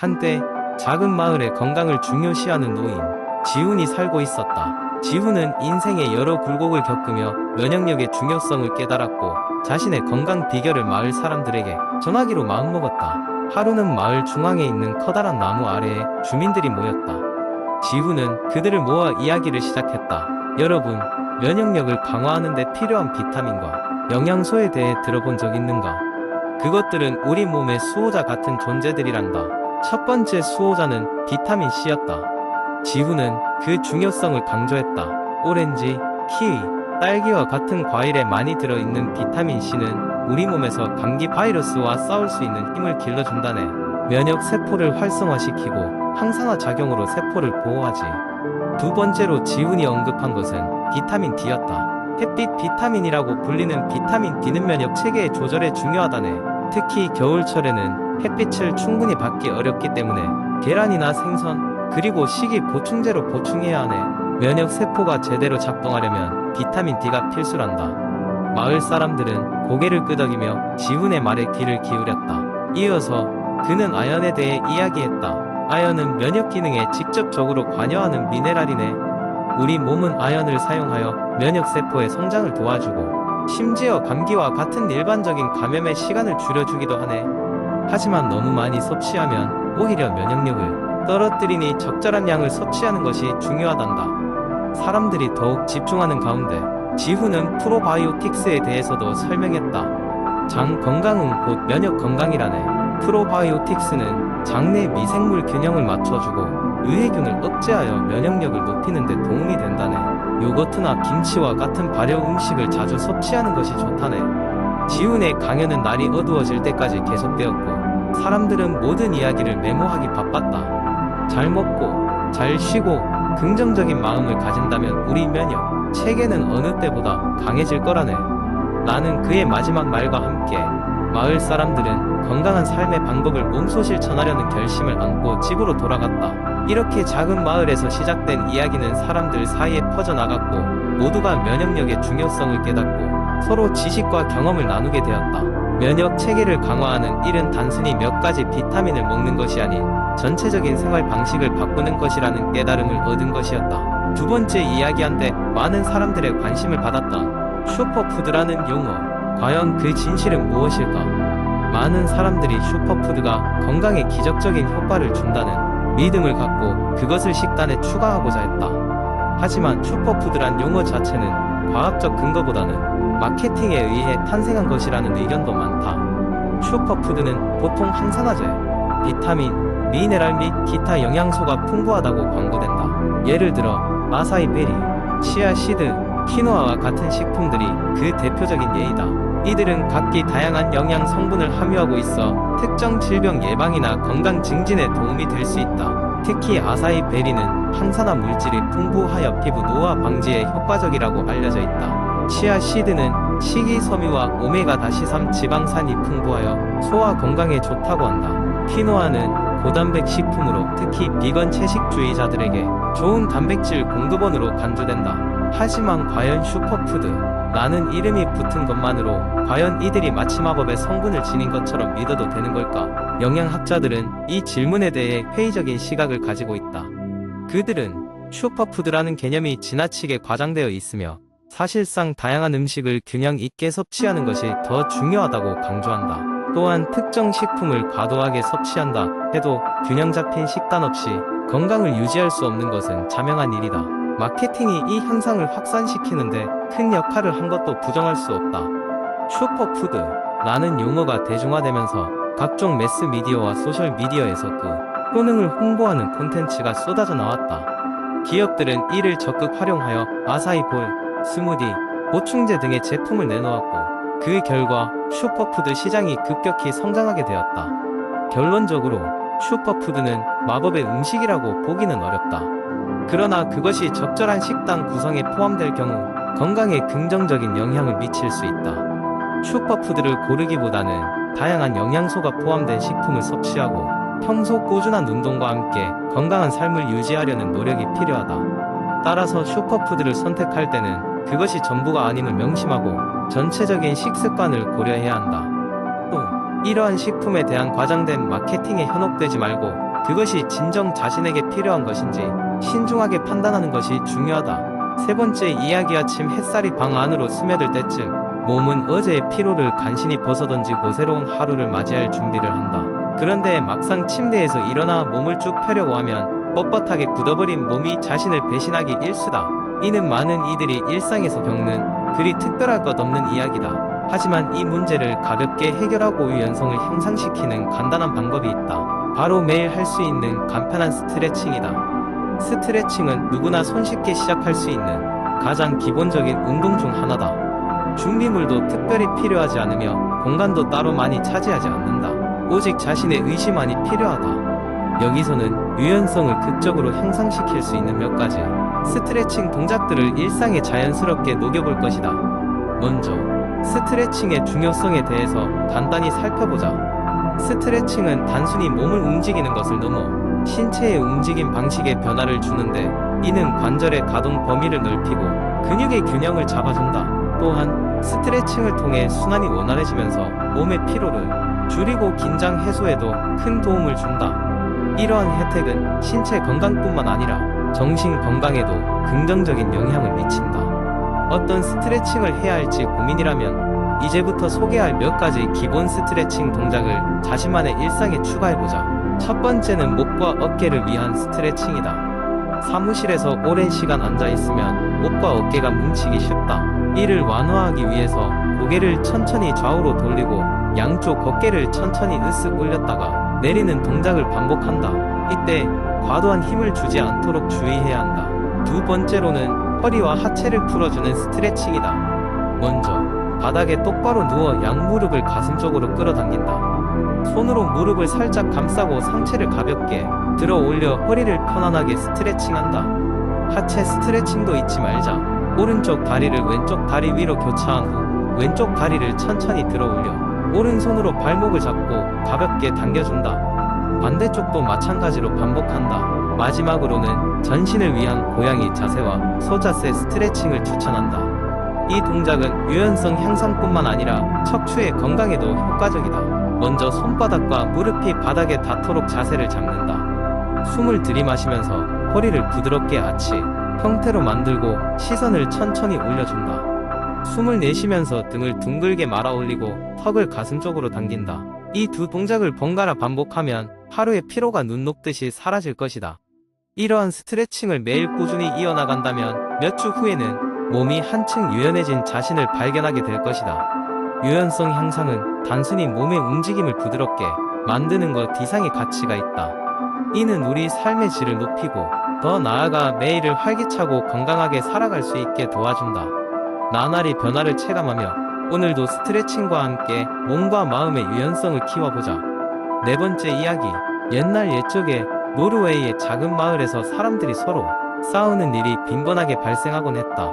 한때 작은 마을의 건강을 중요시하는 노인 지훈이 살고 있었다. 지훈은 인생의 여러 굴곡을 겪으며 면역력의 중요성을 깨달았고 자신의 건강 비결을 마을 사람들에게 전하기로 마음먹었다. 하루는 마을 중앙에 있는 커다란 나무 아래에 주민들이 모였다. 지훈은 그들을 모아 이야기를 시작했다. 여러분, 면역력을 강화하는 데 필요한 비타민과 영양소에 대해 들어본 적 있는가? 그것들은 우리 몸의 수호자 같은 존재들이란다. 첫 번째 수호자는 비타민 C였다. 지훈은 그 중요성을 강조했다. 오렌지, 키위, 딸기와 같은 과일에 많이 들어있는 비타민 C는 우리 몸에서 감기 바이러스와 싸울 수 있는 힘을 길러준다네. 면역 세포를 활성화시키고 항산화 작용으로 세포를 보호하지. 두 번째로 지훈이 언급한 것은 비타민 D였다. 햇빛 비타민이라고 불리는 비타민 D는 면역 체계의 조절에 중요하다네. 특히 겨울철에는 햇빛을 충분히 받기 어렵기 때문에 계란이나 생선 그리고 식이 보충제로 보충해야 하네. 면역 세포가 제대로 작동하려면 비타민 D가 필수란다. 마을 사람들은 고개를 끄덕이며 지훈의 말에 귀를 기울였다. 이어서 그는 아연에 대해 이야기했다. 아연은 면역 기능에 직접적으로 관여하는 미네랄이네. 우리 몸은 아연을 사용하여 면역 세포의 성장을 도와주고 심지어 감기와 같은 일반적인 감염의 시간을 줄여주기도 하네. 하지만 너무 많이 섭취하면 오히려 면역력을 떨어뜨리니 적절한 양을 섭취하는 것이 중요하단다. 사람들이 더욱 집중하는 가운데 지훈은 프로바이오틱스에 대해서도 설명했다. 장 건강은 곧 면역 건강이라네. 프로바이오틱스는 장내 미생물 균형을 맞춰주고 의해균을 억제하여 면역력을 높이는 데 도움이 된다네. 요거트나 김치와 같은 발효 음식을 자주 섭취하는 것이 좋다네. 지훈의 강연은 날이 어두워질 때까지 계속되었고 사람들은 모든 이야기를 메모하기 바빴다. 잘 먹고 잘 쉬고 긍정적인 마음을 가진다면 우리 면역 체계는 어느 때보다 강해질 거라네. 나는 그의 마지막 말과 함께 마을 사람들은 건강한 삶의 방법을 몸소 실천하려는 결심을 안고 집으로 돌아갔다. 이렇게 작은 마을에서 시작된 이야기는 사람들 사이에 퍼져나갔고 모두가 면역력의 중요성을 깨닫고 서로 지식과 경험을 나누게 되었다. 면역 체계를 강화하는 일은 단순히 몇 가지 비타민을 먹는 것이 아닌 전체적인 생활 방식을 바꾸는 것이라는 깨달음을 얻은 것이었다. 두 번째 이야기한데 많은 사람들의 관심을 받았다. 슈퍼푸드라는 용어. 과연 그 진실은 무엇일까? 많은 사람들이 슈퍼푸드가 건강에 기적적인 효과를 준다는 믿음을 갖고 그것을 식단에 추가하고자 했다. 하지만 슈퍼푸드란 용어 자체는 과학적 근거보다는 마케팅에 의해 탄생한 것이라는 의견도 많다. 슈퍼푸드는 보통 항산화제, 비타민, 미네랄 및 기타 영양소가 풍부하다고 광고된다. 예를 들어 아사이 베리, 치아 시드, 키노아와 같은 식품들이 그 대표적인 예이다. 이들은 각기 다양한 영양 성분을 함유하고 있어 특정 질병 예방이나 건강 증진에 도움이 될 수 있다. 특히 아사이 베리는 항산화 물질이 풍부하여 피부 노화 방지에 효과적이라고 알려져 있다. 치아 시드는 식이섬유와 오메가-3 지방산이 풍부하여 소화 건강에 좋다고 한다. 키노아는 고단백 식품으로 특히 비건 채식주의자들에게 좋은 단백질 공급원으로 간주된다. 하지만 과연 슈퍼푸드 라는 이름이 붙은 것만으로 과연 이들이 마치 마법의 성분을 지닌 것처럼 믿어도 되는 걸까? 영양학자들은 이 질문에 대해 회의적인 시각을 가지고 있다. 그들은 슈퍼푸드라는 개념이 지나치게 과장되어 있으며 사실상 다양한 음식을 균형 있게 섭취하는 것이 더 중요하다고 강조한다. 또한 특정 식품을 과도하게 섭취한다 해도 균형 잡힌 식단 없이 건강을 유지할 수 없는 것은 자명한 일이다. 마케팅이 이 현상을 확산시키는데 큰 역할을 한 것도 부정할 수 없다. 슈퍼푸드 라는 용어가 대중화되면서 각종 매스미디어와 소셜미디어에서 그 효능을 홍보하는 콘텐츠가 쏟아져 나왔다. 기업들은 이를 적극 활용하여 아사이볼, 스무디, 보충제 등의 제품을 내놓았고 그 결과 슈퍼푸드 시장이 급격히 성장하게 되었다. 결론적으로 슈퍼푸드는 마법의 음식이라고 보기는 어렵다. 그러나 그것이 적절한 식단 구성에 포함될 경우 건강에 긍정적인 영향을 미칠 수 있다. 슈퍼푸드를 고르기보다는 다양한 영양소가 포함된 식품을 섭취하고 평소 꾸준한 운동과 함께 건강한 삶을 유지하려는 노력이 필요하다. 따라서 슈퍼푸드를 선택할 때는 그것이 전부가 아님을 명심하고 전체적인 식습관을 고려해야 한다. 또 이러한 식품에 대한 과장된 마케팅에 현혹되지 말고 그것이 진정 자신에게 필요한 것인지 신중하게 판단하는 것이 중요하다. 세 번째 이야기 아침 햇살이 방 안으로 스며들 때쯤 몸은 어제의 피로를 간신히 벗어던지고 새로운 하루를 맞이할 준비를 한다. 그런데 막상 침대에서 일어나 몸을 쭉 펴려고 하면 뻣뻣하게 굳어버린 몸이 자신을 배신하기 일수다. 이는 많은 이들이 일상에서 겪는 그리 특별할 것 없는 이야기다. 하지만 이 문제를 가볍게 해결하고 유연성을 향상시키는 간단한 방법이 있다. 바로 매일 할 수 있는 간편한 스트레칭이다. 스트레칭은 누구나 손쉽게 시작할 수 있는 가장 기본적인 운동 중 하나다. 준비물도 특별히 필요하지 않으며 공간도 따로 많이 차지하지 않는다. 오직 자신의 의지만이 필요하다. 여기서는 유연성을 극적으로 향상시킬 수 있는 몇 가지 스트레칭 동작들을 일상에 자연스럽게 녹여볼 것이다. 먼저, 스트레칭의 중요성에 대해서 간단히 살펴보자. 스트레칭은 단순히 몸을 움직이는 것을 넘어 신체의 움직임 방식에 변화를 주는데 이는 관절의 가동 범위를 넓히고 근육의 균형을 잡아준다. 또한 스트레칭을 통해 순환이 원활해지면서 몸의 피로를 줄이고 긴장 해소에도 큰 도움을 준다. 이러한 혜택은 신체 건강뿐만 아니라 정신 건강에도 긍정적인 영향을 미친다. 어떤 스트레칭을 해야 할지 고민이라면 이제부터 소개할 몇 가지 기본 스트레칭 동작을 자신만의 일상에 추가해보자. 첫 번째는 목과 어깨를 위한 스트레칭이다. 사무실에서 오랜 시간 앉아 있으면 목과 어깨가 뭉치기 쉽다. 이를 완화하기 위해서 고개를 천천히 좌우로 돌리고 양쪽 어깨를 천천히 으쓱 올렸다가 내리는 동작을 반복한다. 이때 과도한 힘을 주지 않도록 주의해야 한다. 두 번째로는 허리와 하체를 풀어주는 스트레칭이다. 먼저 바닥에 똑바로 누워 양무릎을 가슴 쪽으로 끌어당긴다. 손으로 무릎을 살짝 감싸고 상체를 가볍게 들어 올려 허리를 편안하게 스트레칭한다. 하체 스트레칭도 잊지 말자. 오른쪽 다리를 왼쪽 다리 위로 교차한 후 왼쪽 다리를 천천히 들어 올려 오른손으로 발목을 잡고 가볍게 당겨준다. 반대쪽도 마찬가지로 반복한다. 마지막으로는 전신을 위한 고양이 자세와 소자세 스트레칭을 추천한다. 이 동작은 유연성 향상뿐만 아니라 척추의 건강에도 효과적이다. 먼저 손바닥과 무릎이 바닥에 닿도록 자세를 잡는다. 숨을 들이마시면서 허리를 부드럽게 아치 형태로 만들고 시선을 천천히 올려준다. 숨을 내쉬면서 등을 둥글게 말아 올리고 턱을 가슴 쪽으로 당긴다. 이 두 동작을 번갈아 반복하면 하루의 피로가 눈 녹듯이 사라질 것이다. 이러한 스트레칭을 매일 꾸준히 이어나간다면 몇 주 후에는 몸이 한층 유연해진 자신을 발견하게 될 것이다. 유연성 향상은 단순히 몸의 움직임을 부드럽게 만드는 것 이상의 가치가 있다. 이는 우리 삶의 질을 높이고 더 나아가 매일을 활기차고 건강하게 살아갈 수 있게 도와준다. 나날이 변화를 체감하며 오늘도 스트레칭과 함께 몸과 마음의 유연성을 키워보자. 네 번째 이야기. 옛날 옛적에 노르웨이의 작은 마을에서 사람들이 서로 싸우는 일이 빈번하게 발생하곤 했다.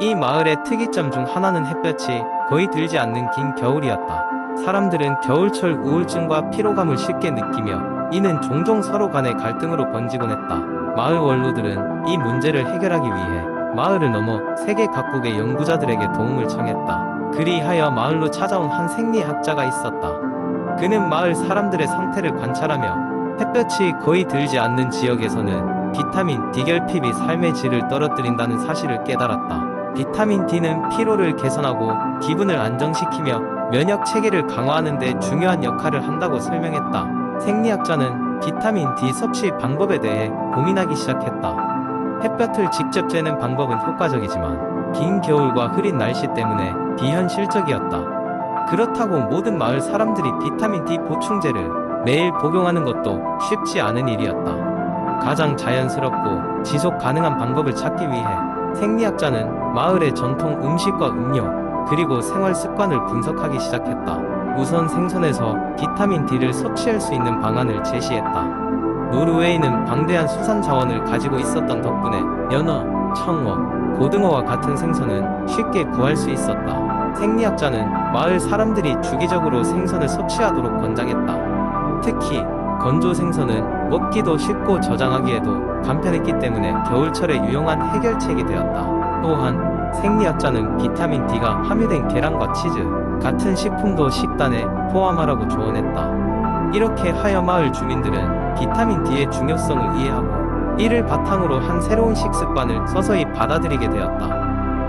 이 마을의 특이점 중 하나는 햇볕이 거의 들지 않는 긴 겨울이었다. 사람들은 겨울철 우울증과 피로감을 쉽게 느끼며 이는 종종 서로 간의 갈등으로 번지곤 했다. 마을 원로들은 이 문제를 해결하기 위해 마을을 넘어 세계 각국의 연구자들에게 도움을 청했다. 그리하여 마을로 찾아온 한 생리학자가 있었다. 그는 마을 사람들의 상태를 관찰하며 햇볕이 거의 들지 않는 지역에서는 비타민 D 결핍이 삶의 질을 떨어뜨린다는 사실을 깨달았다. 비타민 D는 피로를 개선하고 기분을 안정시키며 면역 체계를 강화하는 데 중요한 역할을 한다고 설명했다. 생리학자는 비타민 D 섭취 방법에 대해 고민하기 시작했다. 햇볕을 직접 쬐는 방법은 효과적이지만 긴 겨울과 흐린 날씨 때문에 비현실적이었다. 그렇다고 모든 마을 사람들이 비타민 D 보충제를 매일 복용하는 것도 쉽지 않은 일이었다. 가장 자연스럽고 지속 가능한 방법을 찾기 위해 생리학자는 마을의 전통 음식과 음료, 그리고 생활 습관을 분석하기 시작했다. 우선 생선에서 비타민 D를 섭취할 수 있는 방안을 제시했다. 노르웨이는 방대한 수산 자원을 가지고 있었던 덕분에 연어, 청어, 고등어와 같은 생선은 쉽게 구할 수 있었다. 생리학자는 마을 사람들이 주기적으로 생선을 섭취하도록 권장했다. 특히 건조 생선은 먹기도 쉽고 저장하기에도 간편했기 때문에 겨울철에 유용한 해결책이 되었다. 또한 생리학자는 비타민 D가 함유된 계란과 치즈 같은 식품도 식단에 포함하라고 조언했다. 이렇게 하여 마을 주민들은 비타민 D의 중요성을 이해하고 이를 바탕으로 한 새로운 식습관을 서서히 받아들이게 되었다.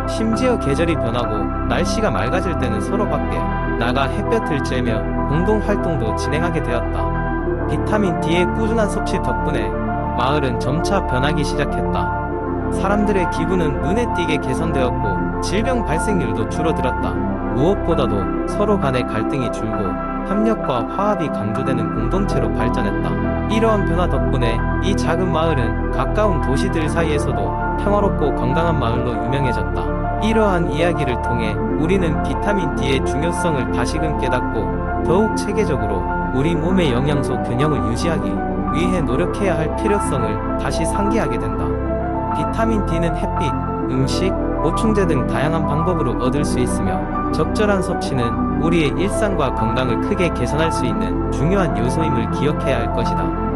심지어 계절이 변하고 날씨가 맑아질 때는 서로 밖에 나가 햇볕을 쬐며 공동 활동도 진행하게 되었다. 비타민 D의 꾸준한 섭취 덕분에 마을은 점차 변하기 시작했다. 사람들의 기분은 눈에 띄게 개선되었고 질병 발생률도 줄어들었다. 무엇보다도 서로 간의 갈등이 줄고 협력과 화합이 강조되는 공동체로 발전했다. 이러한 변화 덕분에 이 작은 마을은 가까운 도시들 사이에서도 평화롭고 건강한 마을로 유명해졌다. 이러한 이야기를 통해 우리는 비타민 D의 중요성을 다시금 깨닫고 더욱 체계적으로 우리 몸의 영양소 균형을 유지하기 위해 노력해야 할 필요성을 다시 상기하게 된다. 비타민 D는 햇빛, 음식, 보충제 등 다양한 방법으로 얻을 수 있으며 적절한 섭취는 우리의 일상과 건강을 크게 개선할 수 있는 중요한 요소임을 기억해야 할 것이다.